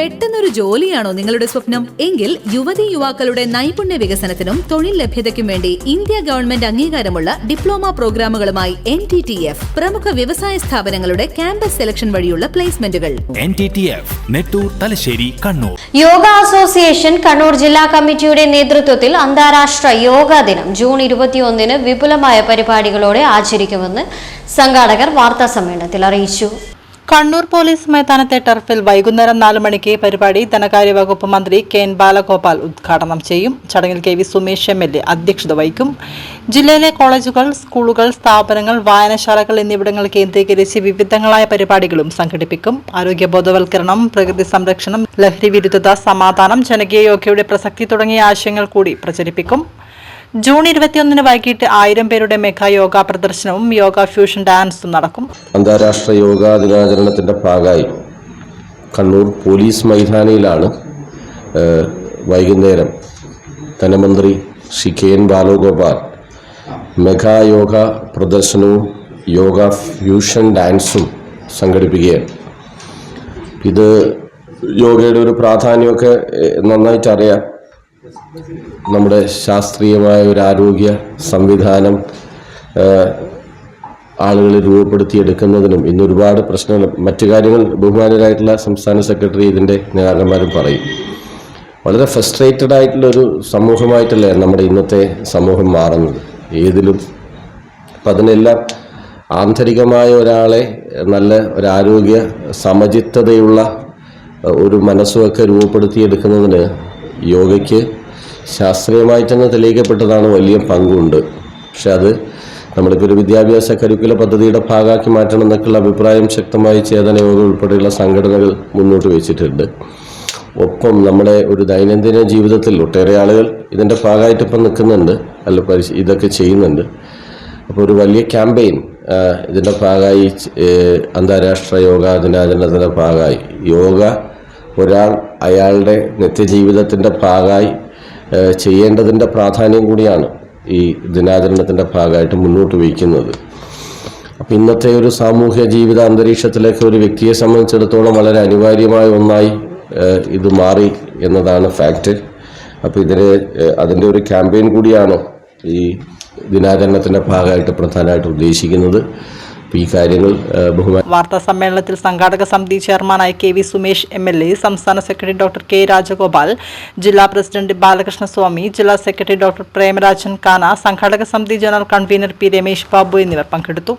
പെട്ടെന്നൊരു ജോലിയാണോ നിങ്ങളുടെ സ്വപ്നം? എങ്കിൽ യുവതി യുവാക്കളുടെ നൈപുണ്യ വികസനത്തിനും തൊഴിൽ ലഭ്യതയ്ക്കും വേണ്ടി ഇന്ത്യ ഗവൺമെന്റ് അംഗീകാരമുള്ള ഡിപ്ലോമ പ്രോഗ്രാമുകളുമായി എൻ ടി ടി എഫ് പ്രമുഖ വ്യവസായ സ്ഥാപനങ്ങളുടെ ക്യാമ്പസ് സെലക്ഷൻ വഴിയുള്ള പ്ലേസ്മെന്റുകൾ. N T T F Nettur Thalassery Kannur. Yoga association Kannur ജില്ലാ കമ്മിറ്റിയുടെ നേതൃത്വത്തിൽ അന്താരാഷ്ട്ര യോഗാ ദിനം ജൂൺ ഇരുപത്തിയൊന്നിന് വിപുലമായ പരിപാടികളോടെ ആചരിക്കുമെന്ന് സംഘാടകർ വാർത്താ സമ്മേളനത്തിൽ അറിയിച്ചു. കണ്ണൂർ പോലീസ് മൈതാനത്തെ ടർഫിൽ വൈകുന്നേരം നാല് മണിക്ക് പരിപാടി ധനകാര്യ വകുപ്പ് മന്ത്രി കെ എൻ ബാലഗോപാൽ ഉദ്ഘാടനം ചെയ്യും. ചടങ്ങിൽ K V Sumesh M L A അധ്യക്ഷത വഹിക്കും. ജില്ലയിലെ കോളേജുകൾ സ്കൂളുകൾ സ്ഥാപനങ്ങൾ വായനശാലകൾ എന്നിവിടങ്ങൾ കേന്ദ്രീകരിച്ച് വിവിധങ്ങളായ പരിപാടികളും സംഘടിപ്പിക്കും. ആരോഗ്യ ബോധവൽക്കരണം പ്രകൃതി സംരക്ഷണം ലഹരി വിരുദ്ധത സമാധാനം ജനകീയ യോഗയുടെ പ്രസക്തി തുടങ്ങിയ ആശയങ്ങൾ കൂടി പ്രചരിപ്പിക്കും. ജൂൺ ഇരുപത്തിയൊന്നിന് വൈകിട്ട് ആയിരം പേരുടെ മെഗാ യോഗ പ്രദർശനവും യോഗ ഫ്യൂഷൻ ഡാൻസും നടക്കും. അന്താരാഷ്ട്ര യോഗാ ദിനാചരണത്തിന്റെ ഭാഗമായി കണ്ണൂർ പോലീസ് മൈതാനിയിലാണ് വൈകുന്നേരം ധനമന്ത്രി Shri K N Balagopal mega yoga പ്രദർശനവും യോഗ ഫ്യൂഷൻ ഡാൻസും സംഘടിപ്പിക്കുകയാണ്. ഇത് യോഗയുടെ ഒരു പ്രാധാന്യമൊക്കെ നന്നായിട്ടറിയാം. നമ്മുടെ ശാസ്ത്രീയമായ ഒരു ആരോഗ്യ സംവിധാനം ആളുകൾ രൂപപ്പെടുത്തിയെടുക്കുന്നതിനും ഇന്ന് ഒരുപാട് പ്രശ്നങ്ങൾ മറ്റു കാര്യങ്ങൾ ബഹുമാനരായിട്ടുള്ള സംസ്ഥാന സെക്രട്ടറി ഇതിന്റെ നേതാക്കന്മാരും പറയും. വളരെ ഫ്രസ്ട്രേറ്റഡ് ആയിട്ടുള്ള ഒരു സമൂഹമായിട്ടല്ലേ നമ്മുടെ ഇന്നത്തെ സമൂഹം മാറുന്നത്. ഏതിലും അപ്പം അതിനെല്ലാം ആന്തരികമായ ഒരാളെ നല്ല ഒരാരോഗ്യ സമചിത്തതയുള്ള ഏഹ്, ഒരു മനസ്സുമൊക്കെ രൂപപ്പെടുത്തിയെടുക്കുന്നതിന് യോഗയ്ക്ക് ശാസ്ത്രീയമായി തന്നെ തെളിയിക്കപ്പെട്ടതാണ് വലിയ പങ്കുണ്ട്. പക്ഷെ അത് നമ്മളിപ്പോൾ ഒരു വിദ്യാഭ്യാസ കരിക്കുല പദ്ധതിയുടെ ഭാഗമാക്കി മാറ്റണം എന്നൊക്കെയുള്ള അഭിപ്രായം ശക്തമായി ചേതന യോഗ ഉൾപ്പെടെയുള്ള സംഘടനകൾ മുന്നോട്ട് വെച്ചിട്ടുണ്ട്. ഒപ്പം നമ്മുടെ ഒരു ദൈനംദിന ജീവിതത്തിൽ ഒട്ടേറെ ആളുകൾ ഇതിന്റെ ഭാഗമായിട്ട് ഇപ്പം നിൽക്കുന്നുണ്ട്. അല്ല പരിശ ഇതൊക്കെ ചെയ്യുന്നുണ്ട്. അപ്പോൾ ഒരു വലിയ ക്യാമ്പയിൻ ഇതിന്റെ ഭാഗമായി അന്താരാഷ്ട്ര യോഗാ ദിനാചരണത്തിന്റെ ഭാഗമായി. യോഗ ഒരാൾ അയാളുടെ നിത്യജീവിതത്തിന്റെ ഭാഗമായി ചെയ്യേണ്ടതിന്റെ പ്രാധാന്യം കൂടിയാണ് ഈ ദിനാചരണത്തിന്റെ ഭാഗമായിട്ട് മുന്നോട്ട് വയ്ക്കുന്നത്. അപ്പം ഇന്നത്തെ ഒരു സാമൂഹ്യ ജീവിത അന്തരീക്ഷത്തിലേക്ക് ഒരു വ്യക്തിയെ സംബന്ധിച്ചിടത്തോളം വളരെ അനിവാര്യമായ ഒന്നായി ഇത് മാറി എന്നതാണ് ഫാക്റ്റ് അപ്പോൾ ഇതിന് അതിന്റെ ഒരു ക്യാമ്പയിൻ കൂടിയാണോ ഈ ദിനാചരണത്തിന്റെ ഭാഗമായിട്ട് പ്രധാനമായിട്ട് ഉദ്ദേശിക്കുന്നത്. ഈ കാര്യങ്ങൾ വാർത്താ സമ്മേളനത്തിൽ സംഘാടക സമിതി ചെയർമാനായി K V Sumesh M L A സംസ്ഥാന സെക്രട്ടറി ഡോക്ടർ കെ രാജഗോപാൽ ജില്ലാ പ്രസിഡന്റ് ബാലകൃഷ്ണസ്വാമി ജില്ലാ സെക്രട്ടറി ഡോക്ടർ പ്രേമരാജൻ കാന സംഘാടക സമിതി general convener P Ramesh Babu എന്നിവർ പങ്കെടുത്തു.